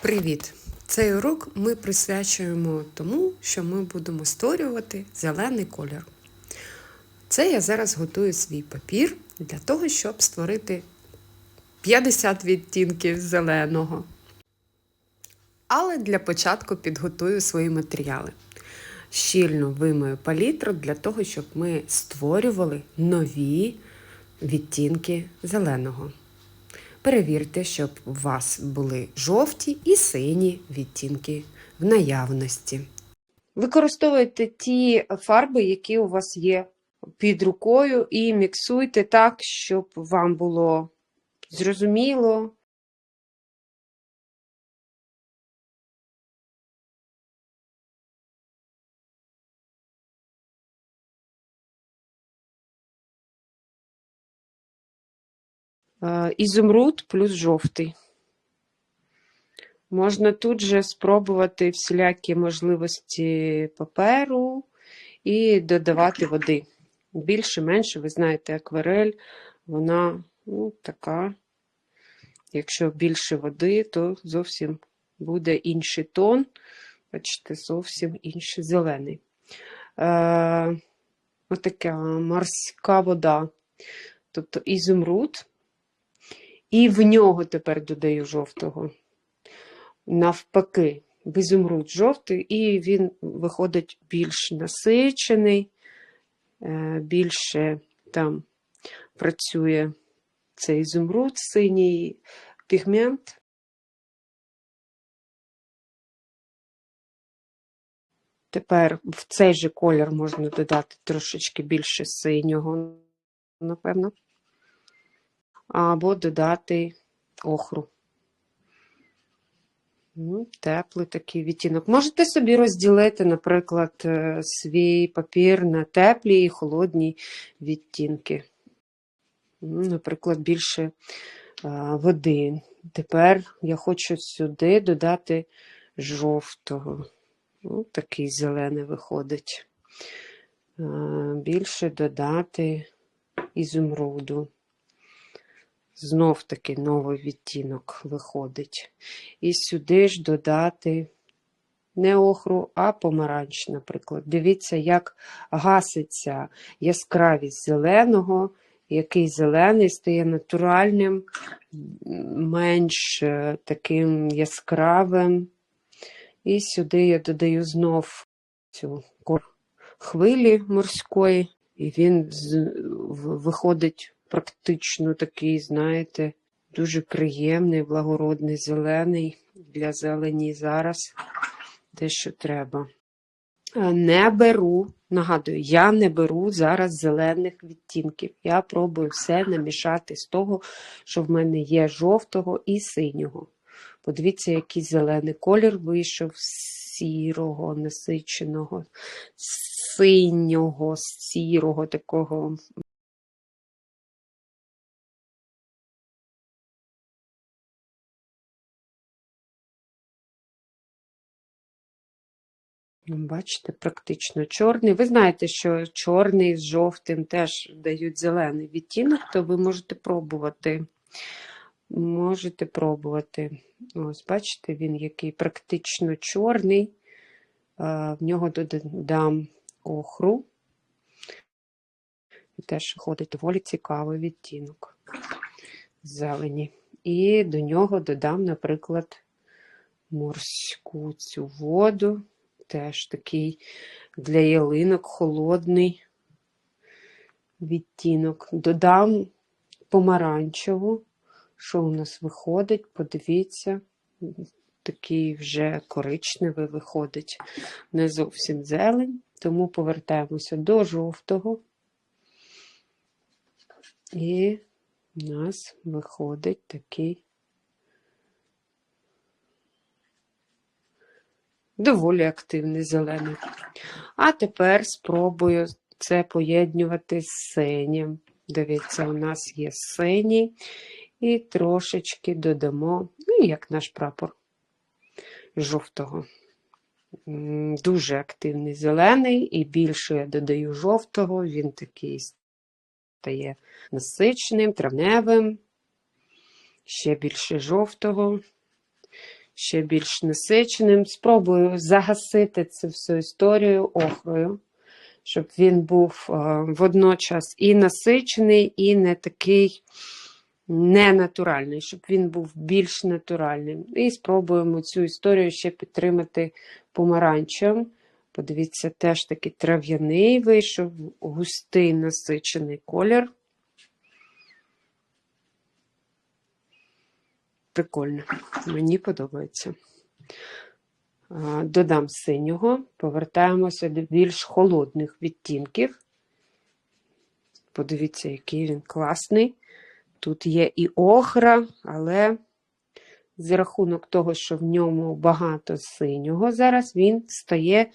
Привіт! Цей урок ми присвячуємо тому, що ми будемо створювати зелений колір. Це я зараз готую свій папір для того, щоб створити 50 відтінків зеленого. Але для початку підготую свої матеріали. Щільно вимою палітру для того, щоб ми створювали нові відтінки зеленого. Перевірте, щоб у вас були жовті і сині відтінки в наявності. Використовуйте ті фарби, які у вас є під рукою, і міксуйте так, щоб вам було зрозуміло. Ізумруд плюс жовтий. Можна тут же спробувати всілякі можливості паперу і додавати води. Більше, менше, ви знаєте, акварель, вона ну, така. Якщо більше води, то зовсім буде інший тон. Бачите, зовсім інший зелений. Е, Отака морська вода. Тобто ізумруд. І в нього тепер додаю жовтого. Навпаки, в ізумруд жовтий, і він виходить більш насичений, е, більше там працює цей ізумруд, синій пігмент. Тепер в цей же колір можна додати трошечки більше синього, напевно або додати охру. Ну, Теплий такий відтінок. Можете собі розділити, наприклад, е, свій папір на теплі і холодні відтінки. Ну, Наприклад, більше води. Тепер я хочу сюди додати жовтого. Ну, Такий зелений виходить. Більше додати ізумруду. Знов таки новий відтінок виходить. І сюди ж додати не охру, а помаранч, наприклад. Дивіться, як гаситься яскравість зеленого, який зелений стає натуральним, менш е, таким яскравим. І сюди я додаю знов цю хвилі морської, і він виходить практично такий, знаєте, дуже приємний, благородний, зелений для зелені зараз те, що треба. Не беру, нагадую, я не беру зараз зелених відтінків. Я пробую все намішати з того, що в мене є жовтого і синього. Подивіться, який зелений колір вийшов сірого, насиченого, синього, сірого такого Бачите, практично чорний. Ви знаєте, що чорний з жовтим теж дають зелений відтінок, то ви можете пробувати. Можете пробувати. Ось, бачите, він який практично чорний. В нього додам охру. І теж ходить доволі цікавий відтінок зелені. І до нього додам, наприклад, морську цю воду теж такий для ялинок холодний відтінок. Додам помаранчеву, що у нас виходить, подивіться, такий вже коричневий виходить, не зовсім зелень, тому повертаємося до жовтого. І у нас виходить такий доволі активний зелений. А тепер спробую це поєднувати з синім. Дивіться, у нас є синій, і трошечки додамо, ну, як наш прапор жовтого. Дуже активний зелений, і більше я додаю жовтого, він такий стає насиченим, травневим, ще більше жовтого ще більш насиченим. Спробую загасити цю всю історію охрою, щоб він був е, водночас і насичений, і не такий ненатуральний, щоб він був більш натуральним. І спробуємо цю історію ще підтримати помаранчем. Подивіться, теж такий трав'яний вийшов, густий насичений колір. Прикольно, мені подобається. Додам синього, повертаємося до більш холодних відтінків. Подивіться, який він класний. Тут є і охра, але за рахунок того, що в ньому багато синього, зараз він стає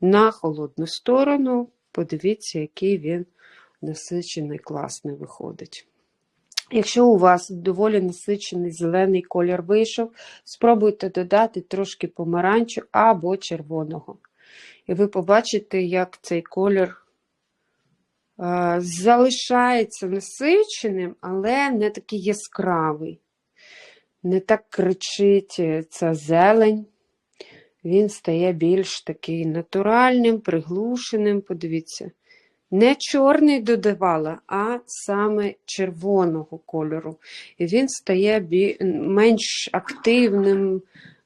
на холодну сторону. Подивіться, який він насичений, класний виходить. Якщо у вас доволі насичений зелений колір вийшов, спробуйте додати трошки помаранчу або червоного. І ви побачите, як цей колір е, залишається насиченим, але не такий яскравий. Не так кричить ця зелень. Він стає більш такий натуральним, приглушеним. Подивіться. Не чорний додавала, а саме червоного кольору. І він стає менш активним,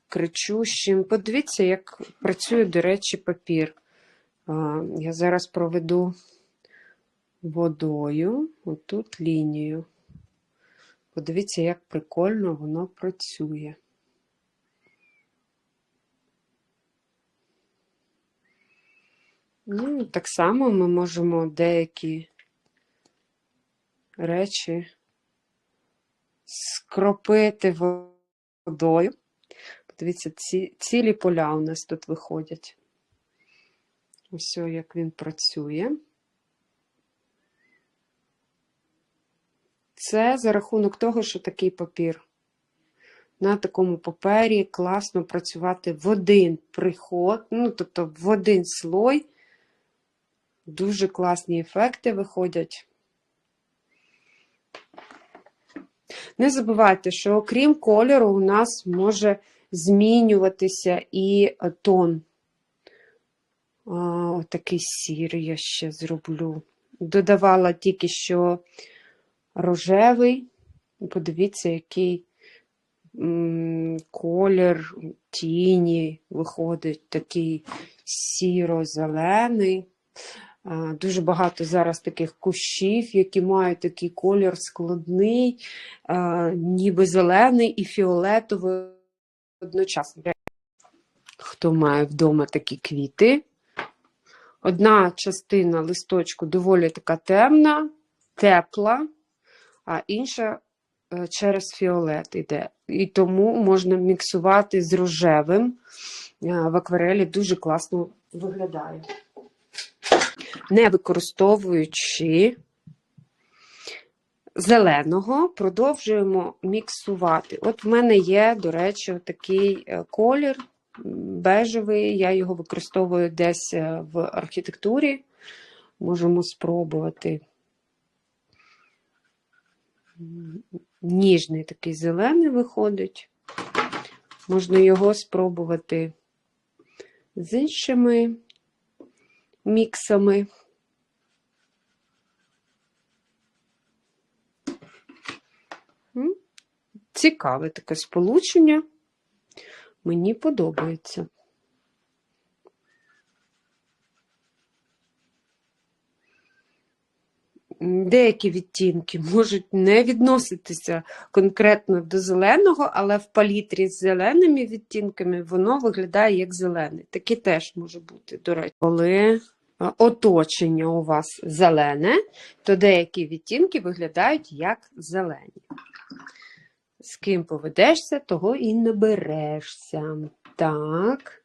кричущим. Подивіться, як працює, до речі, папір. Я зараз проведу водою, отут лінію. Подивіться, як прикольно воно працює. Ну, так само ми можемо деякі речі скропити водою. Подивіться, ці, цілі поля у нас тут виходять. Ось як він працює. Це за рахунок того, що такий папір. На такому папері класно працювати в один приход, ну, тобто в один слой. Дуже класні ефекти виходять. Не забувайте, що окрім кольору, у нас може змінюватися і тон. А, Такий сірий я ще зроблю. Додавала тільки що рожевий. Подивіться, який колір тіні виходить, такий сіро-зелений. А, Дуже багато зараз таких кущів, які мають такий колір складний, ніби зелений і фіолетовий одночасно. Хто має вдома такі квіти? Одна частина листочку доволі така темна, тепла, а інша е, через фіолет йде. І тому можна міксувати з рожевим. Е, В акварелі дуже класно виглядає не використовуючи зеленого, продовжуємо міксувати. От в мене є, до речі, такий е, колір бежевий, я його використовую десь е, в архітектурі. Можемо спробувати. Ніжний такий зелений виходить. Можна його спробувати з іншими міксами. Цікаве таке сполучення. Мені подобається. Деякі відтінки можуть не відноситися конкретно до зеленого, але в палітрі з зеленими відтінками воно виглядає як зелений. Таке теж може бути, до речі, коли оточення у вас зелене, то деякі відтінки виглядають як зелені. З ким поведешся, того і наберешся. Так,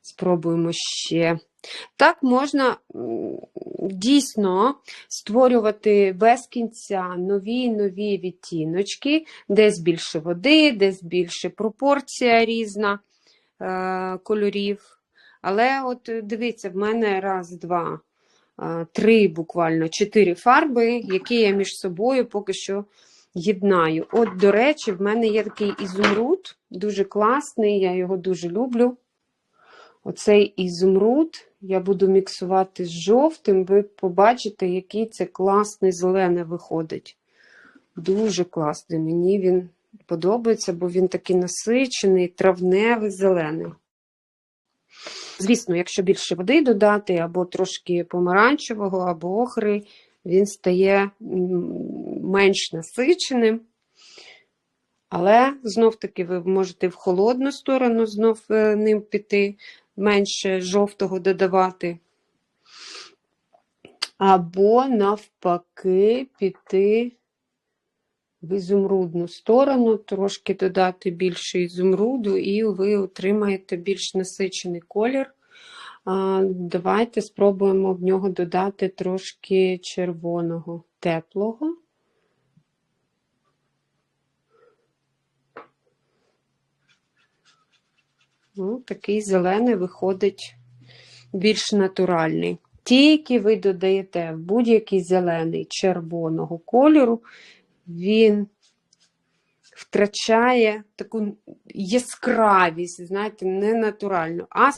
спробуємо ще. Так можна дійсно створювати без кінця нові нові відтіночки, десь більше води, десь більше пропорція різна е, кольорів. Але от дивіться, в мене раз, два, е, три, буквально чотири фарби, які я між собою поки що єднаю. От, до речі, в мене є такий ізумруд, дуже класний, я його дуже люблю. Оцей ізумруд я буду міксувати з жовтим, ви побачите, який це класний зелений виходить. Дуже класний. Мені він подобається, бо він такий насичений, травневий, зелений. Звісно, якщо більше води додати, або трошки помаранчевого, або охри, він стає менш насиченим. Але знов-таки ви можете в холодну сторону знов е, ним піти, менше жовтого додавати. Або, навпаки, піти в ізумрудну сторону, трошки додати більше ізумруду, і ви отримаєте більш насичений колір. Давайте спробуємо в нього додати трошки червоного теплого. Ну, Такий зелений виходить більш натуральний. Тільки ви додаєте в будь-який зелений червоного кольору, він втрачає таку яскравість, знаєте, не натуральну, а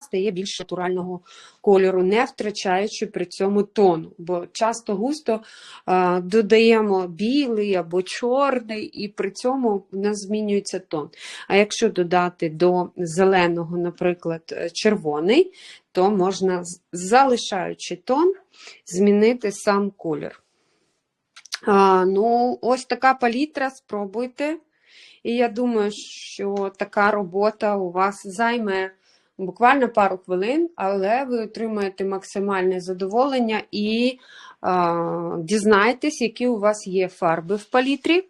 стає більш натурального кольору, не втрачаючи при цьому тону. Бо часто густо а, додаємо білий або чорний, і при цьому в нас змінюється тон. А якщо додати до зеленого, наприклад, червоний, то можна, залишаючи тон, змінити сам колір. А, Ну, ось така палітра, спробуйте. І я думаю, що така робота у вас займе буквально пару хвилин, але ви отримаєте максимальне задоволення і е, дізнаєтесь, які у вас є фарби в палітрі.